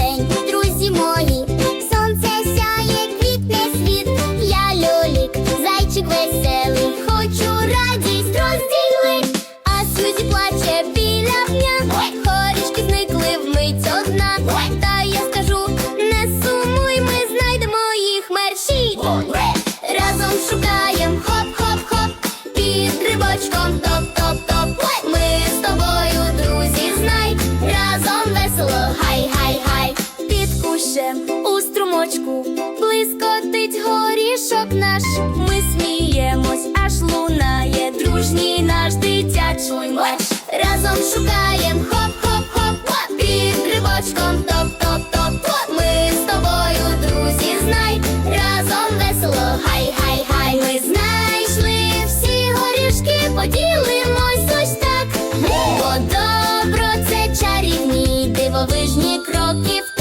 друзі мої, сонце сяє, квітне світ, я льолік, зайчик веселий, хочу радість розділить, а Сюзі плаче біля пня, хорішки зникли вмить одна. Та я скажу, не сумуй, ми знайдемо їх мерші. Разом шукаєм, хоп-хоп-хоп, під грибочком топ-топ-топ. Ми з тобою, друзі, знай, разом весело, хай-хай у струмочку, блискотить горішок наш, ми сміємось, аж лунає, дружній наш дитячий матч Разом шукаємо хоп-хоп-хоп-хоп під грибочком топ-топ-топ. Ми з тобою, друзі, знай, разом весело, хай-хай-хай, ми знайшли всі горішки, поділимось ось так. Бо добро це чарівні дивовижні кроки.